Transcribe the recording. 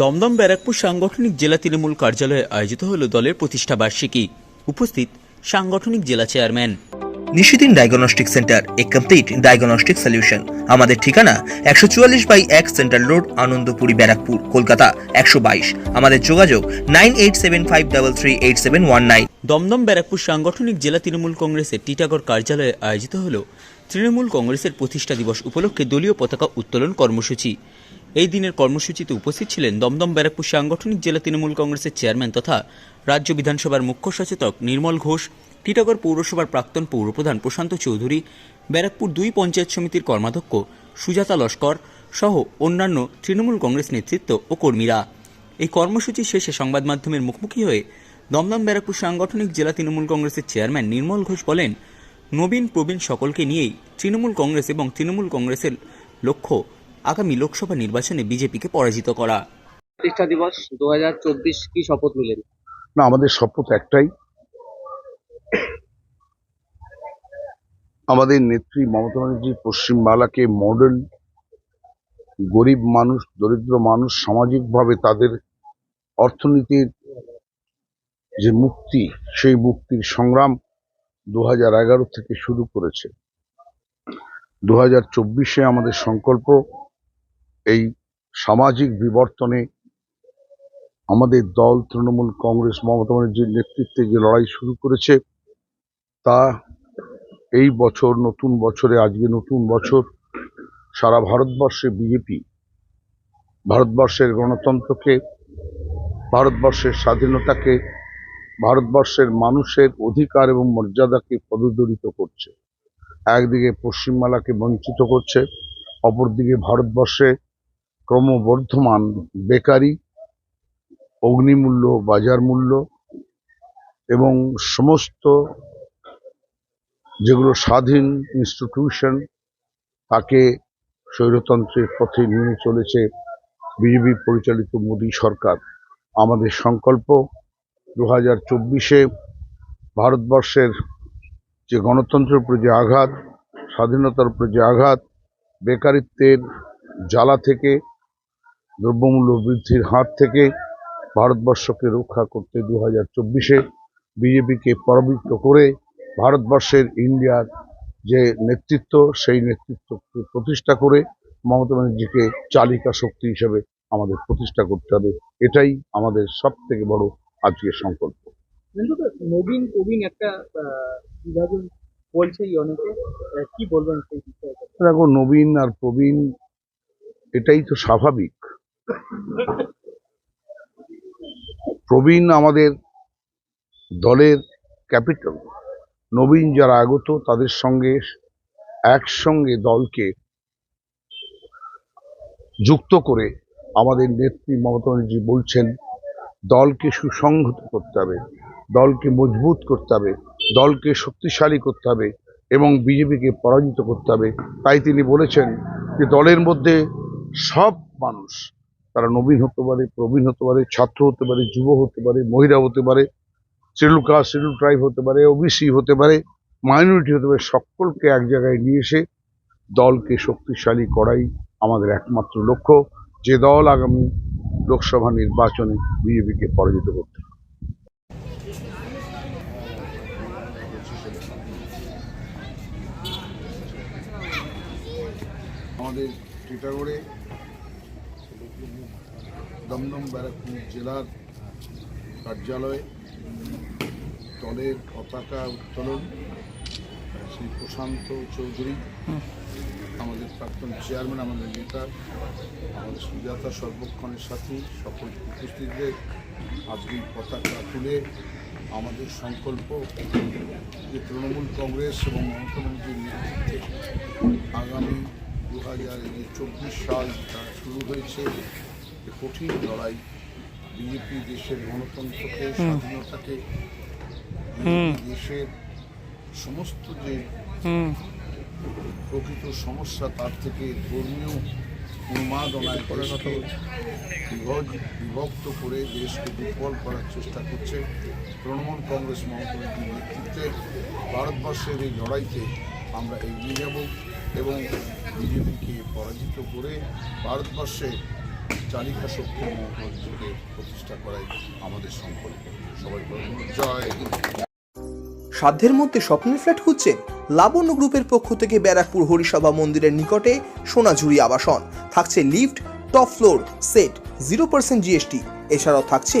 দমদম ব্যারাকপুর সাংগঠনিক জেলা তৃণমূল কার্যালয়ে আয়োজিত হল দলের প্রতিষ্ঠা বার্ষিকী। উপস্থিত সাংগঠনিক জেলা chairman. Nishidin diagnostic centre a complete diagnostic solution. আমাদের ঠিকানা একশো চুয়াল্লিশ বাই এক সেন্ট্রাল রোড আনন্দপুরি ব্যারাকপুর কলকাতা একশো বাইশ। আমাদের যোগাযোগ nine eight seven five double three eight seven one nine. Dumdum Barrackpore সাংগঠনিক জেলা তৃণমূল কংগ্রেসের টিটাগড় কার্যালয়ে আয়োজিত হল তৃণমূল কংগ্রেসের প্রতিষ্ঠা দিবস উপলক্ষে দলীয় পতাকা উত্তোলন কর্মসূচি। এই দিনের কর্মসূচিতে উপস্থিত ছিলেন দমদম ব্যারাকপুর সাংগঠনিক জেলা তৃণমূল কংগ্রেসের চেয়ারম্যান তথা রাজ্য বিধানসভার মুখ্য সচেতক নির্মল ঘোষ টিটাগড় পৌরসভার প্রাক্তন পৌরপ্রধান প্রশান্ত চৌধুরী, ব্যারাকপুর দুই পঞ্চায়েত সমিতির কর্মাধ্যক্ষ সুজাতা লস্কর সহ অন্যান্য তৃণমূল কংগ্রেস নেতৃত্ব ও কর্মীরা। এই কর্মসূচি শেষে সংবাদ মাধ্যমের মুখোমুখি হয়ে দমদম ব্যারাকপুর সাংগঠনিক জেলা তৃণমূল কংগ্রেসের চেয়ারম্যান নির্মল ঘোষ বলেন, নবীন প্রবীণ সকলকে নিয়েই তৃণমূল কংগ্রেস এবং তৃণমূল কংগ্রেসের লক্ষ্য আগামী লোকসভা নির্বাচনে বিজেপিকে পরাজিত করা। প্রতিষ্ঠা দিবস দু হাজার চব্বিশ কি শপথ নিলেন? না আমাদের শপথ একটাই। আমাদের নেত্রী মমতা ব্যানার্জি পশ্চিমবাংলাকে মডেল গরিব মানুষ দরিদ্র মানুষ সামাজিকভাবে তাদের অর্থনীতির যে মুক্তি সেই মুক্তির সংগ্রাম দু এগারো থেকে শুরু করেছে। দু হাজার চব্বিশে আমাদের সংকল্প এই সামাজিক বিবর্তনে আমাদের দল, তৃণমূল কংগ্রেস, মমতা ব্যানার্জির নেতৃত্বে যে লড়াই শুরু করেছে, তা এই বছর, নতুন বছরে, আজকে নতুন বছর, সারা ভারতবর্ষে বিজেপি ভারতবর্ষের গণতন্ত্রকে, ভারতবর্ষের স্বাধীনতাকে, ভারতবর্ষের মানুষের অধিকার এবং মর্যাদাকে পদদলিত করছে। একদিকে পশ্চিমবাংলাকে বঞ্চিত করছে, অপরদিকে ভারতবর্ষে ক্রমবর্ধমান বেকারি, অগ্নিমূল্য বাজার মূল্য এবং সমস্ত যেগুলো স্বাধীন ইনস্টিটিউশন তাকে স্বৈরতন্ত্রের পথে নিয়ে চলেছে বিজেপি পরিচালিত মোদী সরকার। আমাদের সংকল্প দু হাজার চব্বিশে ভারতবর্ষের যে গণতন্ত্রের উপরে যে আঘাত, স্বাধীনতার উপরে যে আঘাত, বেকারিত্বের জ্বালা থেকে দ্রব্যমূল্য বৃদ্ধির হাত থেকে ভারতবর্ষকে রক্ষা করতে দু হাজার চব্বিশে বিজেপিকে পরাবৃত্ত করে ভারতবর্ষের ইন্ডিয়ার যে নেতৃত্ব সেই নেতৃত্বকে প্রতিষ্ঠা করে মমতা ব্যানার্জিকে চালিকা শক্তি হিসেবে আমাদের প্রতিষ্ঠা করতে হবে। এটাই আমাদের সব থেকে বড় আজকের সংকল্প। নবীন প্রবীণ একটা আহ, বিভাজন বলছেই অনেকে। কি বলবেন সেই বিষয়ে? দেখো নবীন আর প্রবীণ এটাই তো স্বাভাবিক। প্রবীণ আমাদের দলের ক্যাপিটাল। নবীন যারা আগত, তাদের সঙ্গে একসঙ্গে দলকে যুক্ত করে আমাদের নেত্রী মমতা ব্যানার্জি বলছেন, দলকে সুসংহত করতে হবে, দলকে মজবুত করতে হবে, দলকে শক্তিশালী করতে হবে এবং বিজেপিকে পরাজিত করতে হবে। তাই তিনি বলেছেন যে দলের মধ্যে সব মানুষ তারা নবীন হতে পারে, প্রবীণ হতে পারে, ছাত্র হতে পারে, যুব হতে পারে, মহিলা হতে পারে কাস্ট শিডিউল ট্রাইব হতে পারে ওবিসি হতে পারে মাইনরিটি হতে পারে, সকলকে এক জায়গায় নিয়ে এসে দলকে শক্তিশালী করাই আমাদের একমাত্র লক্ষ্য। যে দল আগামী লোকসভা নির্বাচনে বিজেপিকে পরাজিত করতে। আমাদের টিটাগড়ে দমদম ব্যারাকপুর জেলার কার্যালয়ে দলের পতাকা উত্তোলন শ্রী প্রশান্ত চৌধুরী, আমাদের প্রাক্তন চেয়ারম্যান, আমাদের নেতা, আমাদের সুজাতা সর্বক্ষণের সাথী, সকল উপস্থিতদের আজকে পতাকা তুলে আমাদের সংকল্প যে তৃণমূল কংগ্রেস এবং মমতা ব্যানার্জির নেতৃত্বে আগামী দু হাজার চব্বিশ সাল শুরু হয়েছে কঠিন লড়াই। বিজেপি দেশের গণতন্ত্রকে স্বাধীনতাকে দেশের সমস্ত যে প্রকৃত সমস্যা তার থেকে ধর্মীয় উন্মাদনায় বিভজ- বিভক্ত করে দেশকে দুর্বল করার চেষ্টা করছে তৃণমূল কংগ্রেস মমতা নেতৃত্বে। ভারতবর্ষের এই লড়াইতে আমরা এগিয়ে যাব এবং বিজেপিকে পরাজিত করে ভারতবর্ষে চালিকা শক্তি মহোৎসবকে প্রতিষ্ঠা করাই আমাদের সংকল্প। সবাই জয় সাধ্যের মধ্যে স্বপ্নের ফ্ল্যাট খুঁজছেন লাবণ্য গ্রুপের পক্ষ থেকে ব্যারাকপুর হরিসভা মন্দিরের নিকটে সোনাঝুরি আবাসন। থাকছে lift, top floor, set zero percent GST এছাড়াও থাকছে